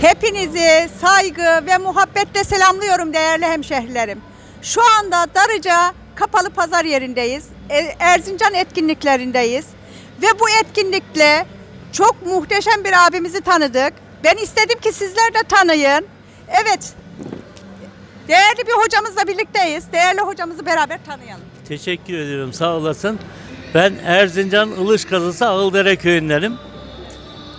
Hepinizi saygı ve muhabbetle selamlıyorum değerli hemşehrilerim. Şu anda Darıca Kapalı Pazar yerindeyiz. E- Erzincan etkinliklerindeyiz. Ve bu etkinlikle çok muhteşem bir abimizi tanıdık. Ben istedim ki sizler de tanıyın. Evet, değerli bir hocamızla birlikteyiz. Değerli hocamızı beraber tanıyalım. Teşekkür ediyorum sağ olasın. Ben Erzincan Ilış Kazısı Ağıldere köyündenim.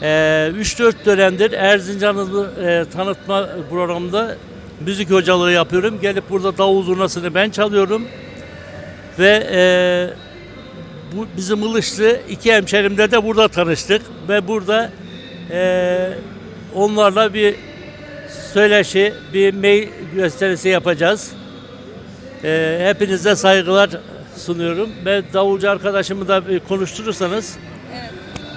Ee, 3-4 dönemdir Erzincan'ı e, tanıtma programında müzik hocalığı yapıyorum. Gelip burada davul zurnasını ben çalıyorum. Ve e, bu bizim Ilışlı iki hemşerimle de burada tanıştık. Ve burada e, onlarla bir söyleşi, bir mail gösterisi yapacağız. Ee, hepinize saygılar sunuyorum. Ben davulcu arkadaşımı da konuşturursanız.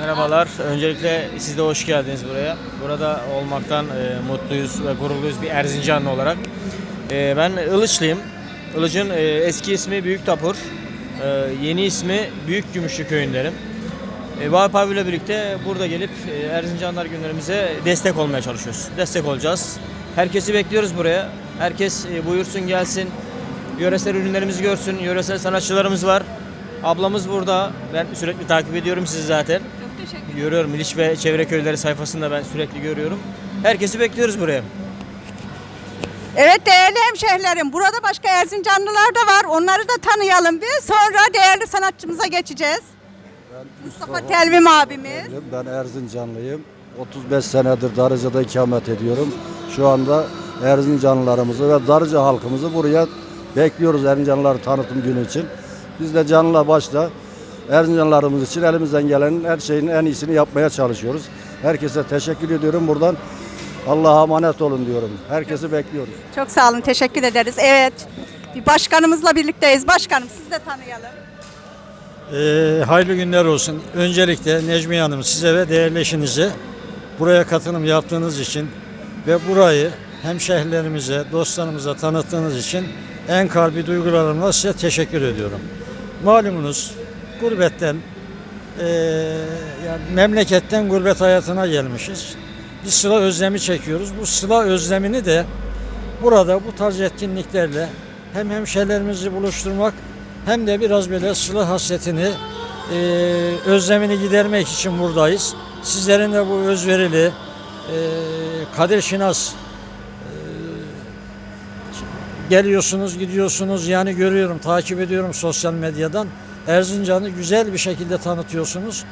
Merhabalar. Öncelikle siz de hoş geldiniz buraya. Burada olmaktan e, mutluyuz ve gururluyuz bir Erzincanlı olarak. E, ben Ilıçlıyım. Ilıç'ın e, eski ismi Büyük Tapur. E, yeni ismi Büyük Gümüşlü köyündenim. E, Vahap abiyle birlikte burada gelip e, Erzincanlar günlerimize destek olmaya çalışıyoruz. Destek olacağız. Herkesi bekliyoruz buraya. Herkes e, buyursun gelsin. Yöresel ürünlerimizi görsün. Yöresel sanatçılarımız var. Ablamız burada. Ben sürekli takip ediyorum sizi zaten. Teşekkür Görüyorum İliç ve Çevre Köyleri sayfasında ben sürekli görüyorum. Herkesi bekliyoruz buraya. Evet değerli hemşehrilerim burada başka Erzincanlılar da var. Onları da tanıyalım bir. Sonra değerli sanatçımıza geçeceğiz. Mustafa Telvim abimiz. Ben Erzincanlıyım. 35 senedir Darıca'da ikamet ediyorum. Şu anda Erzincanlılarımızı ve Darıca halkımızı buraya bekliyoruz Erzincanlılar tanıtım günü için. Biz de canla başla Erzincanlılarımız için elimizden gelenin her şeyin en iyisini yapmaya çalışıyoruz. Herkese teşekkür ediyorum buradan. Allah'a emanet olun diyorum. Herkesi bekliyoruz. Çok sağ olun teşekkür ederiz. Evet bir başkanımızla birlikteyiz. Başkanım sizi de tanıyalım. Ee, hayırlı günler olsun. Öncelikle Necmiye Hanım size ve değerli eşinize buraya katılım yaptığınız için ve burayı hemşehrilerimize, dostlarımıza tanıttığınız için en kalbi duygularımla size teşekkür ediyorum. Malumunuz gurbetten, eee, yani memleketten gurbet hayatına gelmişiz. Bir sıla özlemi çekiyoruz. Bu sıla özlemini de burada bu tarz etkinliklerle hem hemşehrilerimizi buluşturmak hem de biraz böyle sıla hasretini, e, özlemini gidermek için buradayız. Sizlerin de bu özverili, e, kadir şinas e, geliyorsunuz, gidiyorsunuz. Yani görüyorum, takip ediyorum sosyal medyadan. Erzincan'ı güzel bir şekilde tanıtıyorsunuz.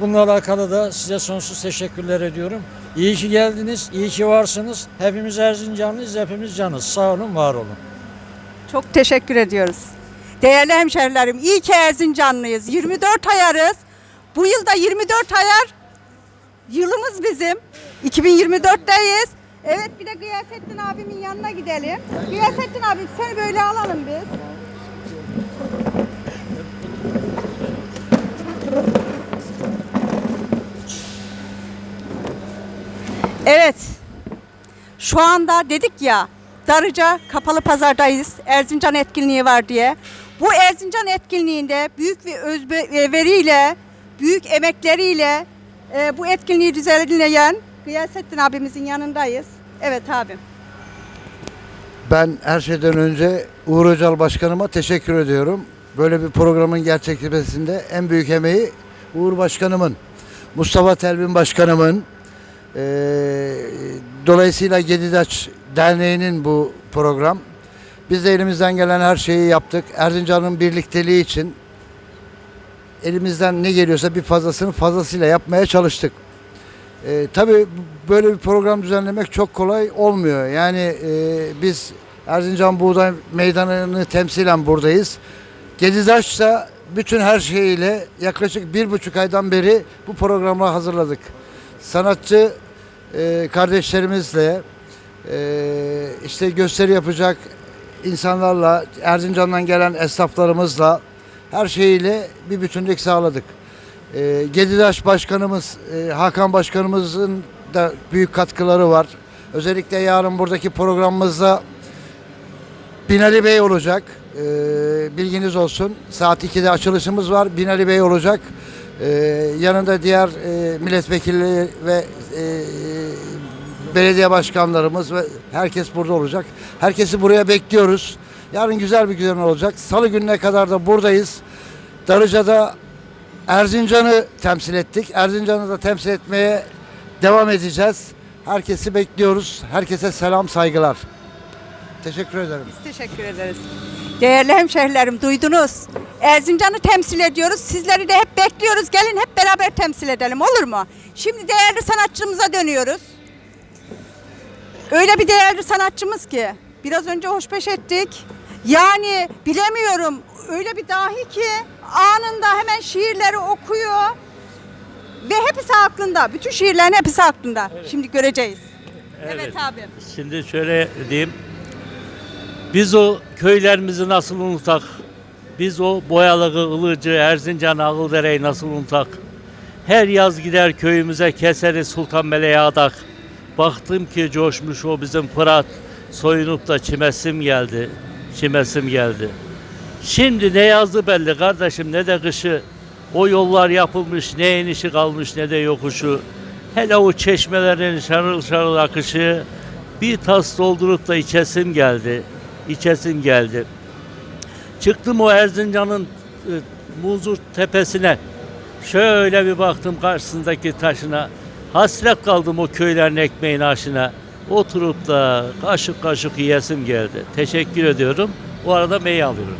Bununla alakalı da size sonsuz teşekkürler ediyorum. İyi ki geldiniz, iyi ki varsınız. Hepimiz Erzincanlıyız, hepimiz canız. Sağ olun, var olun. Çok teşekkür ediyoruz. Değerli hemşehrilerim iyi ki Erzincanlıyız. 24 ayarız. Bu yılda 24 ayar yılımız bizim. 2024'teyiz. Evet bir de Gıyasettin abimin yanına gidelim. Gıyasettin abi seni böyle alalım biz. Evet. Şu anda dedik ya Darıca kapalı pazardayız. Erzincan etkinliği var diye. Bu Erzincan etkinliğinde büyük bir özveriyle, büyük emekleriyle e, bu etkinliği düzenleyen Gıyasettin abimizin yanındayız. Evet abim. Ben her şeyden önce Uğur Öcal Başkanıma teşekkür ediyorum. Böyle bir programın gerçekleşmesinde en büyük emeği Uğur Başkanımın, Mustafa Telvin Başkanımın, eee, dolayısıyla Gedidaç Derneği'nin bu program. Biz de elimizden gelen her şeyi yaptık. Erzincan'ın birlikteliği için elimizden ne geliyorsa bir fazlasını fazlasıyla yapmaya çalıştık. E, tabii böyle bir program düzenlemek çok kolay olmuyor. Yani e, biz Erzincan Buğday Meydanı'nı temsilen buradayız. Gedidaş da bütün her şeyiyle yaklaşık bir buçuk aydan beri bu programı hazırladık. Sanatçı e, kardeşlerimizle e, işte gösteri yapacak insanlarla, Erzincan'dan gelen esnaflarımızla her şeyiyle bir bütünlük sağladık. E, Gedidaş Başkanımız, e, Hakan Başkanımızın da büyük katkıları var. Özellikle yarın buradaki programımızda Binali Bey olacak. E, bilginiz olsun. Saat 2'de açılışımız var. Binali Bey olacak. E, yanında diğer e, milletvekilleri ve e, belediye başkanlarımız ve herkes burada olacak. Herkesi buraya bekliyoruz. Yarın güzel bir gün olacak. Salı gününe kadar da buradayız. Darıca'da Erzincan'ı temsil ettik. Erzincan'ı da temsil etmeye devam edeceğiz. Herkesi bekliyoruz. Herkese selam, saygılar. Teşekkür ederim. Biz teşekkür ederiz. Değerli hemşehrilerim duydunuz. Erzincan'ı temsil ediyoruz. Sizleri de hep bekliyoruz. Gelin hep beraber temsil edelim olur mu? Şimdi değerli sanatçımıza dönüyoruz. Öyle bir değerli sanatçımız ki biraz önce hoşbeş ettik. Yani bilemiyorum öyle bir dahi ki anında hemen şiirleri okuyor. Ve hepsi aklında. Bütün şiirlerin hepsi aklında. Şimdi göreceğiz. Evet, abi. Şimdi şöyle diyeyim. Biz o köylerimizi nasıl unutak? Biz o Boyalığı, Ilıcı, Erzincan, Ağıldere'yi nasıl unutak? Her yaz gider köyümüze keseriz Sultan Meleğe adak. Baktım ki coşmuş o bizim Fırat. Soyunup da çimesim geldi. Çimesim geldi. Şimdi ne yazdı belli kardeşim ne de kışı. O yollar yapılmış ne enişi kalmış ne de yokuşu. Hele o çeşmelerin şarıl şarıl akışı bir tas doldurup da içesim geldi. İçesim geldi. Çıktım o Erzincan'ın e, Muzur tepesine. Şöyle bir baktım karşısındaki taşına. Hasret kaldım o köylerin ekmeğin aşına. Oturup da kaşık kaşık yiyesim geldi. Teşekkür ediyorum. Bu arada mey alıyorum.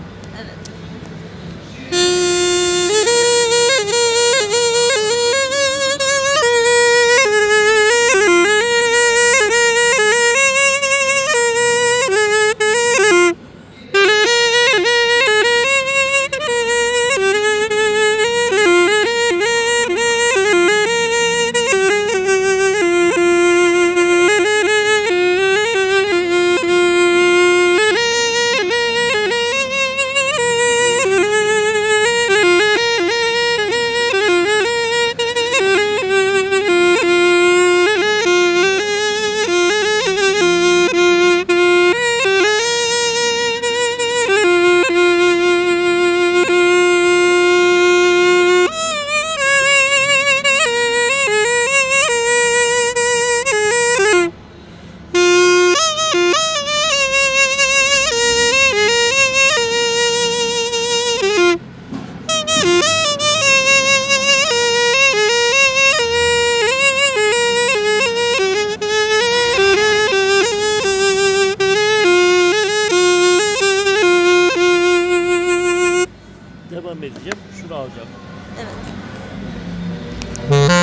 Edeceğim. Şunu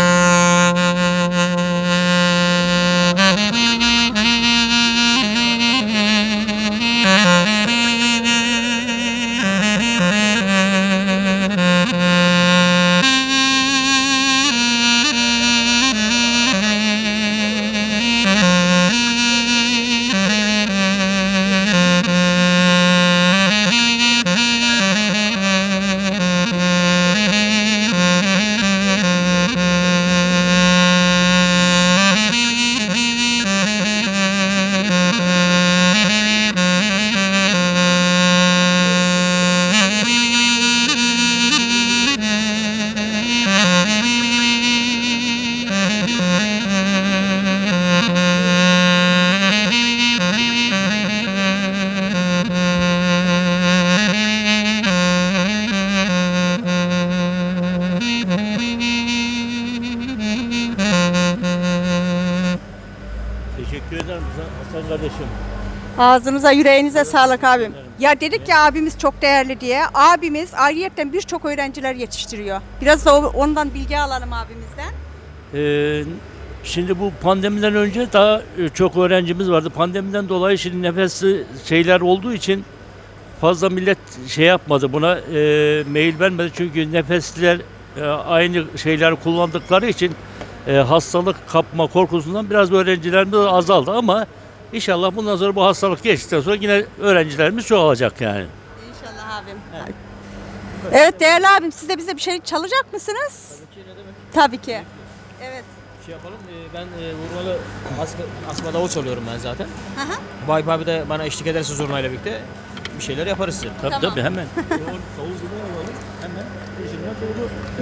Teşekkür ederim Hasan kardeşim. Ağzınıza yüreğinize sağlık abim. Ya dedik ya abimiz çok değerli diye. Abimiz ayrıyetten birçok öğrenciler yetiştiriyor. Biraz da ondan bilgi alalım abimizden. Ee, şimdi bu pandemiden önce daha e, çok öğrencimiz vardı. Pandemiden dolayı şimdi nefesli şeyler olduğu için fazla millet şey yapmadı buna e, mail vermedi. Çünkü nefesliler e, aynı şeyler kullandıkları için e, hastalık kapma korkusundan biraz öğrencilerimiz azaldı ama inşallah bundan sonra bu hastalık geçtikten sonra yine öğrencilerimiz çoğalacak yani. İnşallah abim. Evet. değerli abim siz de bize bir şey çalacak mısınız? Tabii ki. Evet. Şey yapalım. e, Ben e, vurmalı asma, asma davul çalıyorum ben zaten. Hı hı. Vahip abi de bana eşlik ederse zurnayla birlikte bir şeyler yaparız size. Tabii Tamam. tabii hemen.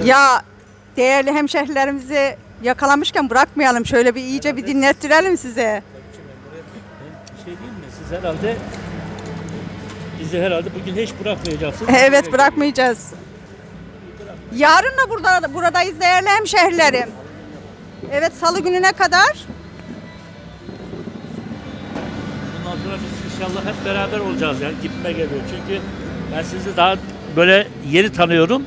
Ya değerli hemşehrilerimizi yakalamışken bırakmayalım. Şöyle bir iyice bir dinlettirelim size. Bir şey diyeyim mi? Siz herhalde bizi herhalde bugün hiç bırakmayacaksınız. Evet bırakmayacağız. Yarın da burada buradayız değerli hemşehrilerim. Evet salı gününe kadar. Bundan sonra biz inşallah hep beraber olacağız yani gitme geliyor. Çünkü ben sizi daha böyle yeni tanıyorum.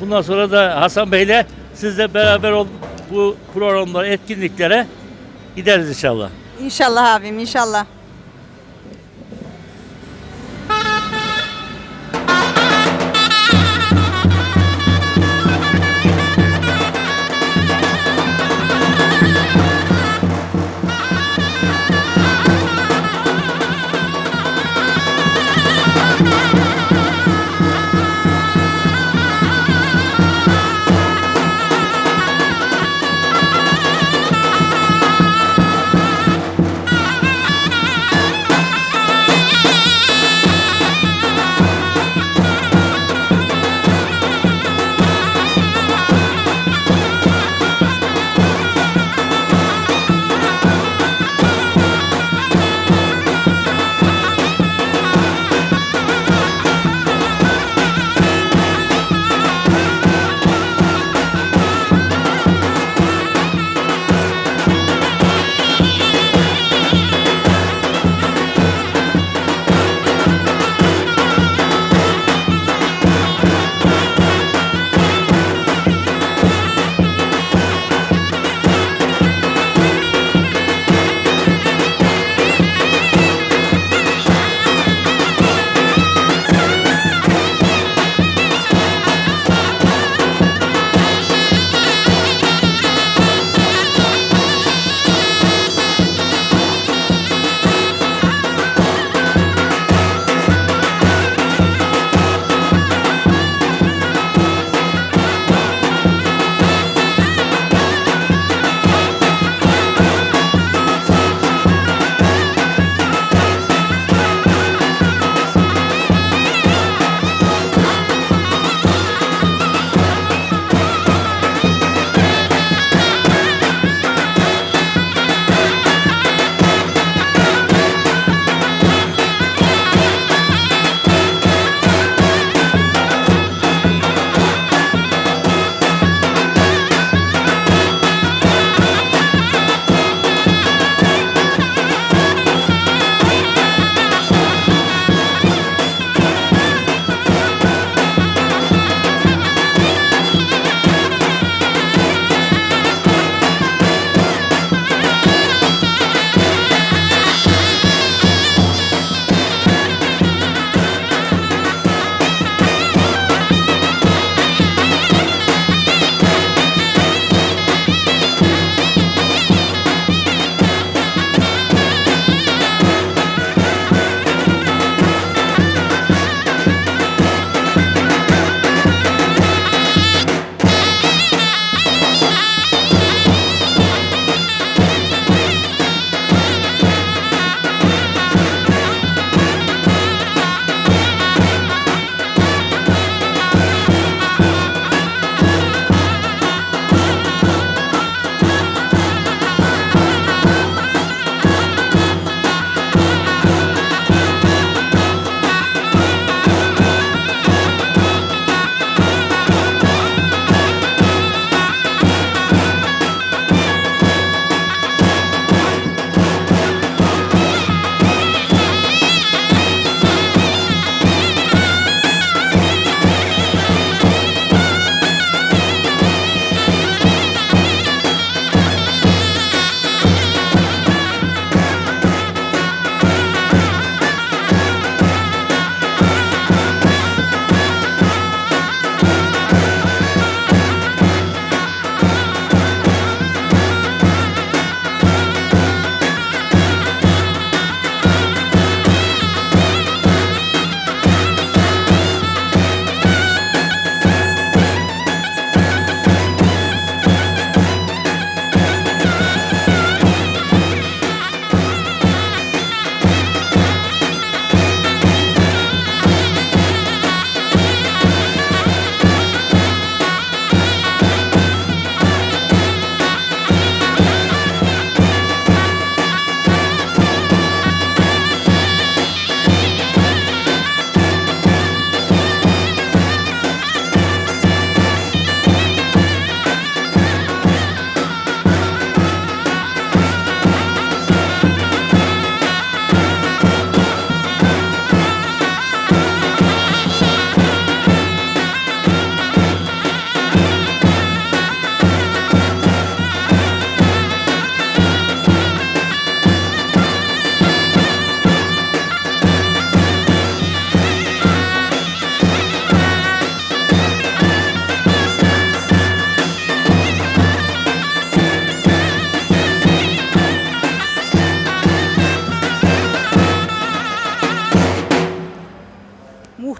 Bundan sonra da Hasan Bey'le sizle beraber ol bu programlara, etkinliklere gideriz inşallah. İnşallah abim inşallah.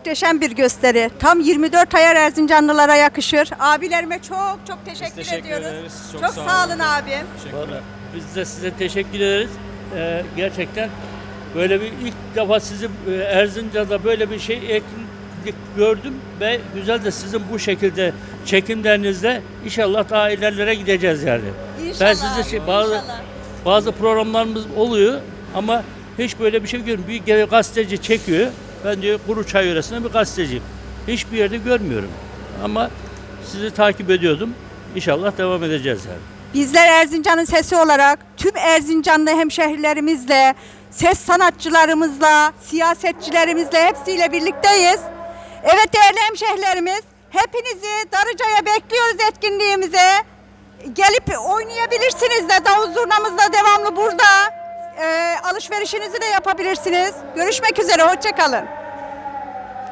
Muhteşem bir gösteri. Tam 24 ayar Erzincanlılara yakışır. Abilerime çok çok teşekkür, teşekkür ediyoruz. ederiz. Çok, Çok sağ, sağ olun abim. Teşekkürler. Biz de size teşekkür ederiz. Ee, gerçekten böyle bir ilk defa sizi e, Erzincan'da böyle bir şey etkinlik gördüm ve güzel de sizin bu şekilde çekimlerinizle inşallah daha ilerlere gideceğiz yani. İnşallah. Ben size şey, bazı inşallah. bazı programlarımız oluyor ama hiç böyle bir şey görmüyorum. Bir gazeteci çekiyor. Ben diyor Kuruçay yöresinde bir gazeteciyim. Hiçbir yerde görmüyorum. Ama sizi takip ediyordum. İnşallah devam edeceğiz yani. Bizler Erzincan'ın sesi olarak tüm Erzincanlı hemşehrilerimizle, ses sanatçılarımızla, siyasetçilerimizle hepsiyle birlikteyiz. Evet değerli hemşehrilerimiz, hepinizi Darıca'ya bekliyoruz etkinliğimize. Gelip oynayabilirsiniz de davul zurnamız da devamlı burada. Ee, alışverişinizi de yapabilirsiniz. Görüşmek üzere, hoşçakalın.